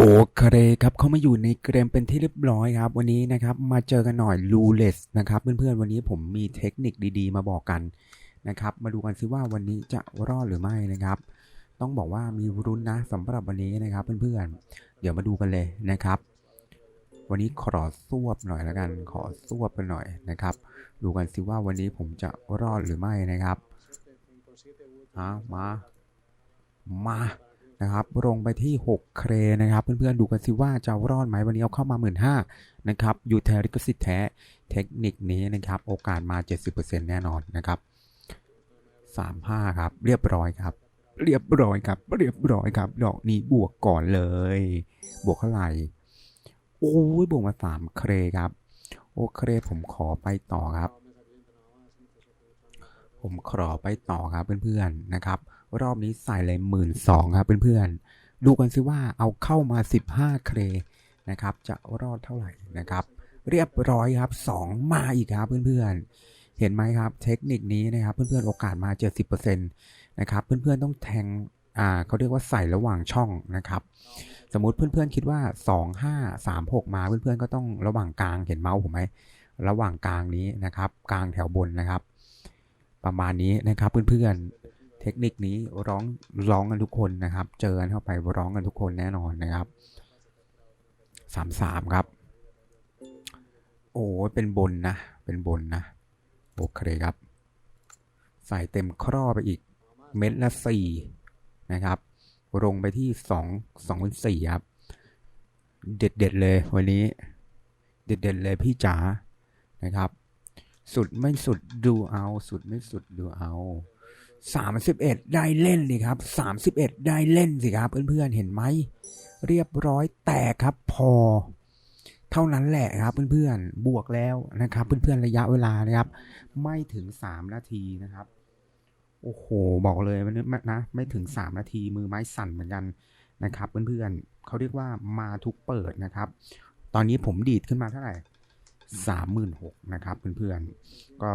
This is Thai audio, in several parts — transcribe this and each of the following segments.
โอเคครับเข้ามาอยู่ในเกมเป็นที่เรียบร้อยครับ วันนี้นะครับมาเจอกันหน่อยลูเลสนะครับเพื่อนๆวันนี้ผมมีเทคนิคดีๆ มาบอกกันนะครับ มาดูกันซิว่าวันนี้จะรอดหรือไม่นะครับ ต้องบอกว่ามีรุ้นนะสำหรับวันนี้นะครับเพื่อนๆ เดี๋ยวมาดูกันเลยนะครับ วันนี้ขอสวบหน่อยแล้วกัน ขอสวบกันหน่อยนะครับ ดูกันซิว่าวันนี้ผมจะรอดหรือไม่นะครับมามา นะครับลงไปที่ 6 เครนะครับ เพื่อนๆดูกันสิว่าจะรอดไหมวันนี้เอาเข้ามา 1 5ื่นนะครับอยู่แทริกสิทธิ์แท้เทคนิคนี้นะครับ โอกาสมา 70%แน่นอนนะครับ35ครับ เรียบร้อยครับ เรียบร้อยครับ เรียบร้อยครับ ดอกนี้บวกก่อนเลย บวกเท่าไหร่โอ้ยบวกมา 3 เครครับ โอเค ผมขอไปต่อครับ ผมขอไปต่อครับเพื่อนๆนะครับ รอบนี้ใส่เลยหมื่นสองครับเพื่อนๆดูกันซิว่าเอาเข้ามา 15 เครนะครับ จะรอดเท่าไหร่นะครับ เรียบร้อยครับ 2 มาอีกครับเพื่อนๆ เห็นไหมครับเทคนิคนี้นะครับ เพื่อนๆโอกาสมา 70%นะครับเพื่อนๆต้องแทงอ่าเขาเรียกว่าใส่ระหว่างช่องนะครับ สมมุติเพื่อนๆคิดว่า 2 5 3 6 มาเพื่อนๆก็ต้องระหว่างกลางเห็นเมาส์ผมไหมระหว่างกลางนี้นะครับ กลางแถวบนนะครับ ประมาณนี้นะครับเพื่อนๆ เทคนิคนี้ร้องร้องกันทุกคนนะครับ เจอเข้าไปร้องกันทุกคนแน่นอนนะครับสามสามครับ โอ้เป็นบนนะ เป็นบนนะโอเคครับ ใส่เต็มครอไปอีกเม็ดละสี่นะครับ ลงไปที่สองสองสี่ครับ เด็ดเด็ดเลยวันนี้ เด็ดเด็ดเลยพี่จ๋านะครับ สุดไม่สุดดูเอา สุดไม่สุดดูเอาสามสิบเอ็ดได้เล่นดิครับสามสิบเอ็ดได้เล่นสิครับเพื่อนๆเห็นไหมเรียบร้อยแตกครับพอ เท่านั้นแหละครับเพื่อนๆบวกแล้วนะครับ เพื่อนๆระยะเวลานะครับ ไม่ถึงสามนาทีนะครับ โอ้โหบอกเลยมันนะไม่ถึงสามนาทีมือไม้สั่นเหมือนกันนะครับ เพื่อนๆเขาเรียกว่ามาทุกเปิดนะครับ ตอนนี้ผมดีดขึ้นมาเท่าไหร่ สามหมื่นหกนะครับ เพื่อนๆ ก็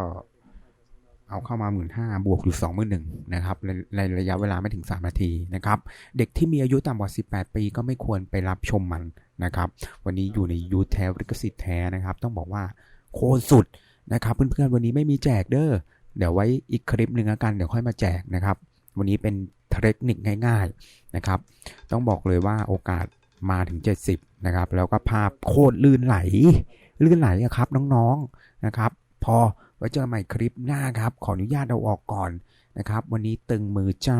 เอาเข้ามาหมื่นห้าบวกอยู่สองหมื่นหนึ่งนะครับในในระยะเวลาไม่ถึงสามนาทีนะครับ เด็กที่มีอายุต่ำกว่า 18 ปีก็ไม่ควรไปรับชมมันนะครับ วันนี้อยู่ในยูแทริกสิทธิ์แท้นะครับ ต้องบอกว่าโคตรสุดนะครับเพื่อนๆ วันนี้ไม่มีแจกเด้อ เดี๋ยวไว้อีกคลิปหนึ่งแล้วกัน เดี๋ยวค่อยมาแจกนะครับ วันนี้เป็นเทคนิคง่ายๆนะครับ ต้องบอกเลยว่าโอกาสมาถึง 70นะครับ แล้วก็ภาพโคตรลื่นไหล ลื่นไหลอะครับน้องๆนะครับ พอไว้เจอใหม่คลิปหน้าครับ ขออนุญาตเอาออกก่อนนะครับ วันนี้ตึงมือจ้า